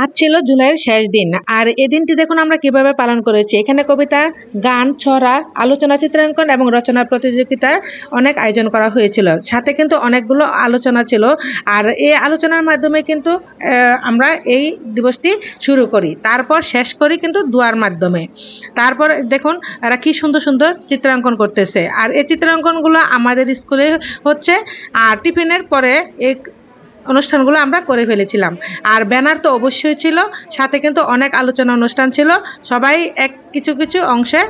আজ ছিল জুলাইয়ের শেষ দিন। আর এই দিনটি দেখুন আমরা কীভাবে পালন করেছি। এখানে কবিতা, গান, ছড়া, আলোচনা, চিত্রাঙ্কন এবং রচনা প্রতিযোগিতার অনেক আয়োজন করা হয়েছিল। সাথে কিন্তু অনেকগুলো আলোচনা ছিল। আর এই আলোচনার মাধ্যমে কিন্তু আমরা এই দিবসটি শুরু করি। তারপর শেষ করি কিন্তু দুয়ার মাধ্যমে। তারপর দেখুন, এরা কি সুন্দর সুন্দর চিত্রাঙ্কন করতেছে। আর এই চিত্রাঙ্কনগুলো আমাদের স্কুলে হচ্ছে, আর টিফিনের পরে এই অনুষ্ঠানগুলো আমরা করে ফেলেছিলাম। আর ব্যানার তো অবশ্যই ছিল, সাথে কিন্তু অনেক আলোচনা অনুষ্ঠান ছিল। সবাই এক কিছু কিছু অংশে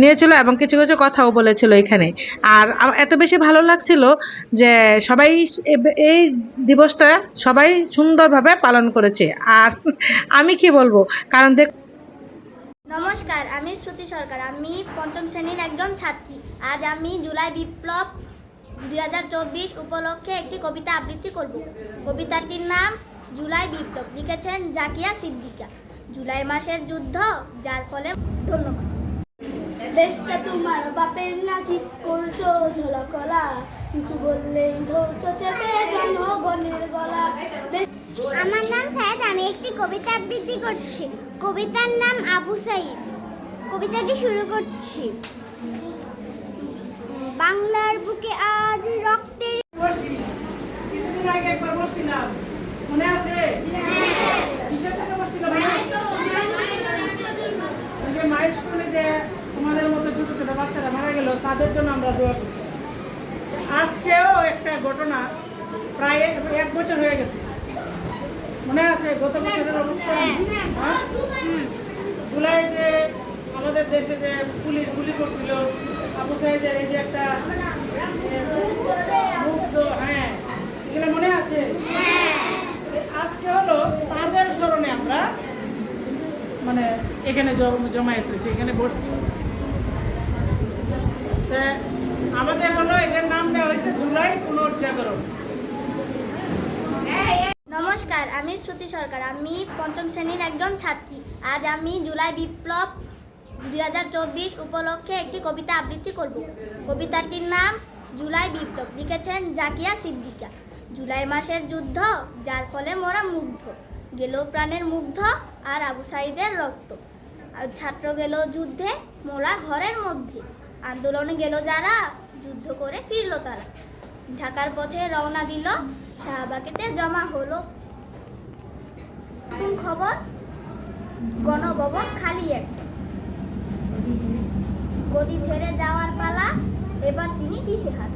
নিয়েছিল এবং কিছু কিছু কথাও বলেছিল এখানে। আর এত বেশি ভালো লাগছিল যে সবাই এই দিবসটা সবাই সুন্দরভাবে পালন করেছে। আর আমি কি বলব? কারণ দেখ নমস্কার, আমি শ্রুতি সরকার। আমি পঞ্চম শ্রেণির একজন ছাত্রী। আজ আমি জুলাই বিপ্লব দু হাজার চব্বিশ উপলক্ষে একটি কবিতা আবৃত্তি করব। কবিতাটির নাম জুলাই বিপ্লব। লিখেছেন জাকিয়া সিদ্দিকা। জুলাই মাসের যুদ্ধ যার ফলে ধন্যবাদ। দেশটা তোমার বাপের নাকি করছ ঝলকলা কিছু বললেই ধরছো চেপে জনগণের গলা। আমার নাম সায়েদ আমি একটি কবিতা আবৃত্তি করছি। কবিতার নাম আবু সাইদ। কবিতাটি শুরু করছি। বাংলার বুকে আজ রক্তের কিছুদিন আগে একবার বসছিলাম। মনে আছে? কিসের জন্য বসছিলাম? ওই স্কুলে যে তোমাদের মতো ছোট ছোট বাচ্চারা মারা গেল তাদের জন্য আমরা দোয়া করছি। আজকেও একটা ঘটনা প্রায় এক বছর হয়ে গেছে। মনে আছে গত বছরের অবস্থা? হ্যাঁ? জুলাই যে আমাদের দেশে যে পুলিশ গুলি করছিল আবু সাহেদের এই যে একটা হ্যাঁ এগুলো মনে আছে? আজকে হলো তাদের স্মরণে আমরা মানে এখানে জমায়েত হয়েছে এখানে তা আমাদের হলো এটার নাম দেওয়া হয়েছে জুলাই পুনর্জাগরণ। নমস্কার আমি শ্রুতি সরকার আমি পঞ্চম শ্রেণির একজন ছাত্রী। আজ আমি জুলাই বিপ্লব দুই হাজার চব্বিশ উপলক্ষে একটি কবিতা আবৃত্তি করব। কবিতাটির নাম জুলাই বিপ্লব। লিখেছেন জাকিয়া সিদ্দিকা। জুলাই মাসের যুদ্ধ, যার ফলে মোরা মুগ্ধ। গেল প্রাণের মুগ্ধ আর আবু সাইদের রক্ত। ছাত্র গেল যুদ্ধে, মোরা ঘরের মধ্যে। আন্দোলনে গেল যারা, যুদ্ধ করে ফিরল তারা। ঢাকার পথে রওনা দিল, শাহবাগেতে জমা হলো। নতুন খবর, গণভবন খালি একটা। গদি ছেড়ে যাওয়ার পালা এবার তিনি দিশে হাত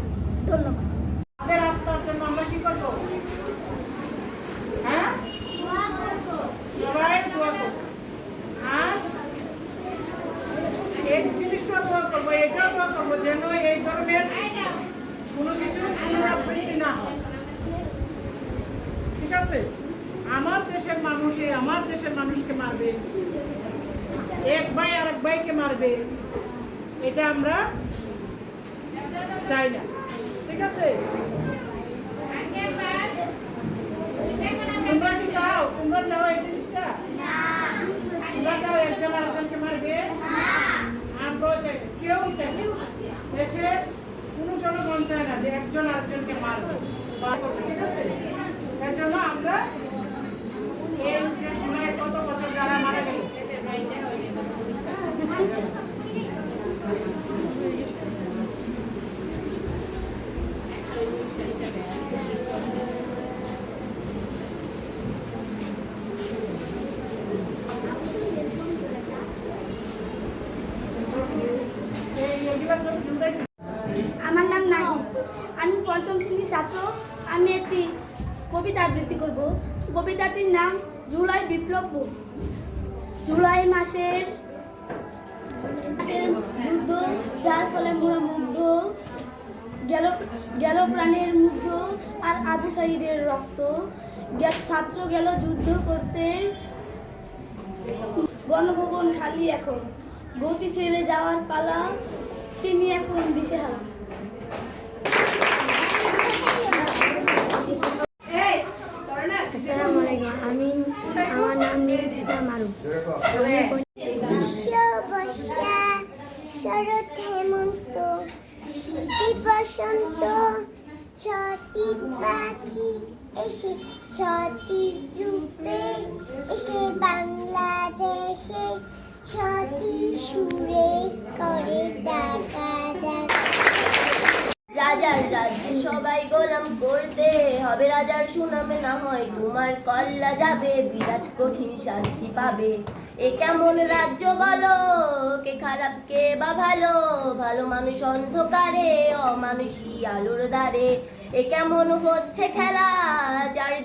ধন্যবাদ। তাদের আত্মার জন্য আমরা কি করব? হ্যাঁ? সবাই দোয়া করব আর এই জিনিসটা দোয়া করব এটাও দোয়া করব যেন এই কোনো কিছু পুনরাবৃত্তি না হয়। ঠিক আছে? আমার দেশের মানুষে আমার দেশের মানুষকে মারবে। এক ভাই আর এক ভাইকে মারবে। এটা আমরা চাই না। ঠিক আছে? তোমরা কি চাও? তোমরা চাও এই জিনিসটা? তোমরা চাও একজন আরেকজনকে মারবে? আমরাও চাই কেউ চাই দেশে কোনো জনগণ চায় না যে একজন আরেকজনকে মারবে। ঠিক আছে? এর জন্য আমরা এই যে সময় কত বছর যারা মারা গেল এই এগুলা সব জুড়াইছে আমার নাম নাহি আমি পঞ্চম শ্রেণির ছাত্র আমি একটি কবিতা আবৃত্তি করব। কবিতাটির নাম জুলাই বিপ্লব জুলাই মাসের যুদ্ধ, যার ফলে মোরা মুগ্ধ। গেল গেল প্রাণের মুগ্ধ আর আবু সাইদের রক্ত ছাত্র গেল যুদ্ধ করতে। গণভবন খালি এখন। গতি ছেড়ে যাওয়ার পালা, তিনি এখন দিশেহারা আসসালামু আলাইকুম আমি আমার নাম বর্ষা শরৎ হেমন্ত শীতি বসন্ত ছটি পাখি এসে ছটি রূপে এসে বাংলাদেশে ছটি সুরে করে ডাকা ডাকা রাজার রাজ্যে সবাই গোলাম করতে। হবে রাজার সুনামে না হয়, তোমার কল্লা যাবে, বিরাট কঠিন শাস্তি পাবে। এ কেমন রাজ্য বলো? কে খারাপ, কে বা ভালো? ভালো মানুষ অন্ধকারে অমানুষী আলোর দ্বারে। এ কেমন হচ্ছে খেলা?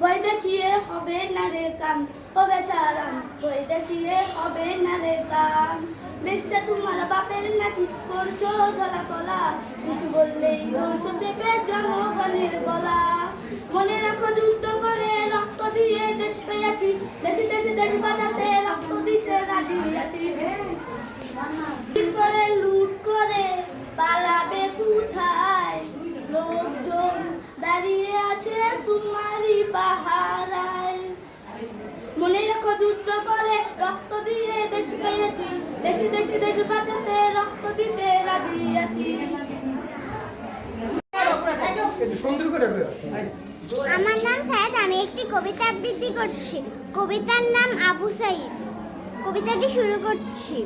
ভয় দেখিয়ে হবে না রে কাম ও বেচারাম, ভয় দেখিয়ে হবে না রে কাম দেশটা তোমার বাপের নাকি করছ ঝলা কলা। কিছু বললেই ধরছো চেপে জনগণের গলা। মনে রাখো যুদ্ধ করে রক্ত দিয়ে দেশ পেয়েছি। দেশে দেশে দেশ বাজাতে রক্ত আমার নাম সায়েদ, আমি একটি কবিতা আবৃত্তি করছি। কবিতার নাম আবু সাইদ। কবিতাটি শুরু করছি।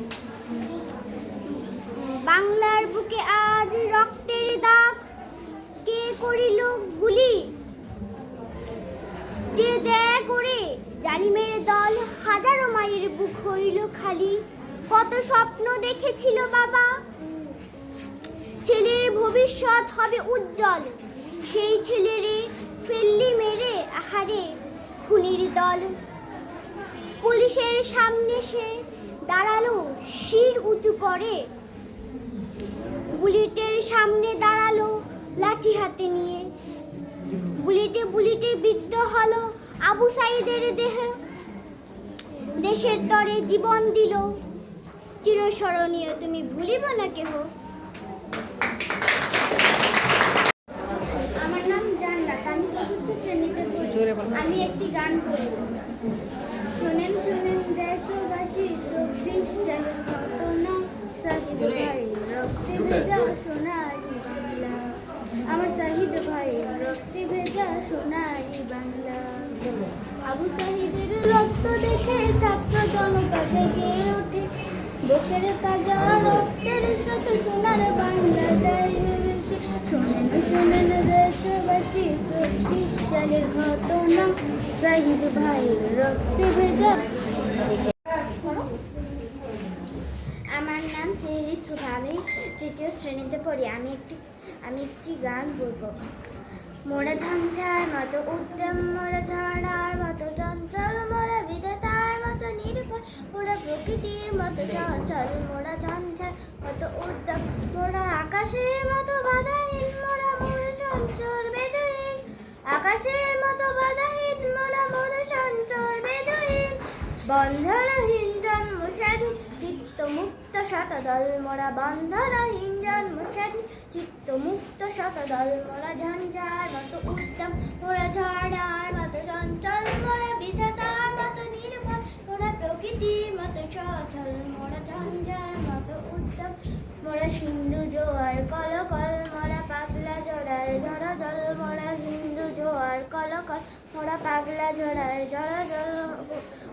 বাংলার বুকে আজ রক্তের দাগ। কে করিল গুলি যে দেয় করে জালিমের দল হাজারো মায়ের বুক হইল খালি। কত স্বপ্ন দেখেছিল বাবা ছেলের ভবিষ্যৎ হবে উজ্জ্বল। সেই ছেলেরে ফেললি মেরে, আহারে, খুনির দল। পুলিশের সামনে সে দাঁড়াল, শির উঁচু করে। বুলেটের সামনে দাঁড়াল লাঠি হাতে নিয়ে। বুলেটে বুলেটে বিদ্ধ হলো আবু সাইদের দেহ। দেশের তরে জীবন দিল। চিরস্মরণীয়, তুমি ভুলিব না কেহ আমার নাম জান্নাত আমি চতুর্থ শ্রেণীতে পড়ি আমি একটি গান করব। শোনেন শোনেন দেশবাসী চব্বিশ সালের ঘটনা। সাহিদ ভাই রক্তে ভেজা সোনারি বাংলা। আমার সাহিদ ভাই রক্তে ভেজা সোনারি বাংলা। আবু সাহিদের রক্ত দেখে ছাত্র জনতা জেগে ওঠে। বুকের তাজা রক্তের স্রোত সোনার বাংলা যায়। চব্বিশ সালের আমার নাম সেহরি সুভা আমি তৃতীয় শ্রেণীতে পড়ি। আমি একটি আমি একটি গান বলব। মোরা ঝঞ্ঝার মতো উদ্যম মোরা ঝাড়ার মতো চঞ্চল মতো চঞ্চল মোরা ঝঞ্ঝার মতো উদ্যম। মোরা আকাশের মতো বাধাহীন, মোরা মোরা চঞ্চল বেদহীন। আকাশের মতো বাধাহীন, মোরা মোরা চঞ্চল বেদহীন। বন্ধনহীন জন্ম স্বাধীন চিত্ত মুক্ত শতদল। মোরা বন্ধনহীন জন্ম স্বাধীন চিত্ত মুক্ত শতদল। মোরা ঝঞ্ঝার মতো উদ্যম, মোরা ঝড়ার মতো চঞ্চল, মোরা নির্ভর মোরা প্রকৃতির মতো সচল, মোরা ঝঞ্ঝার মতো উদ্যম মোরা সিন্ধু জোয়ার, কলকল, মোরা পাগলা জোড়ার সিন্ধু জোয়ার, কলকল, মোরা পাগলা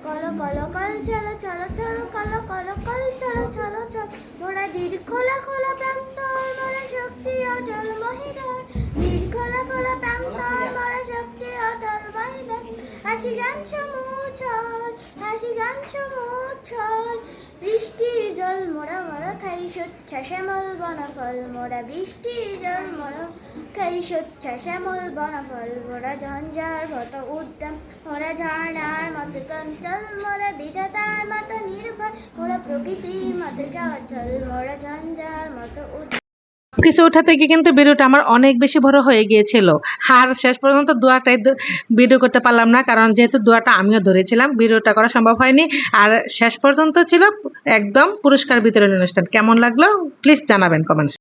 কল কল কল চলো চলো চলো কল কল কল চলো চলো চলো মোরা দীর্ঘ খোলা শক্তি অটল মহিধর দীর্ঘ খোলা খোলা শক্তি অটল মহিধর আসি গান সমূল চল, হাসি গান সমুচ্ছল। বৃষ্টির জল মোরা মোরা খাই স্বচ্ছ শ্যামল বনফল মোরা বৃষ্টির জল মোরা খাই স্বচ্ছ শ্যামল বনফল মোরা ঝঞ্ঝার মতো উদ্যম মোরা ঝর্ণার মতো চঞ্চল মোরা বিধাতার মতো নির্ভর মোরা প্রকৃতির মতো চঞ্চল মোরা ঝঞ্ঝার মতো উদ্যম কিছু উঠাতে থেকে কিন্তু ভিডিওটা আমার অনেক বেশি বড় হয়ে গিয়েছিল। আর শেষ পর্যন্ত দোয়াটাই ভিডিও করতে পারলাম না, কারণ যেহেতু দোয়াটা আমিও ধরেছিলাম, ভিডিওটা করা সম্ভব হয়নি। আর শেষ পর্যন্ত ছিল একদম পুরস্কার বিতরণ অনুষ্ঠান। কেমন লাগল? প্লিজ জানাবেন কমেন্টস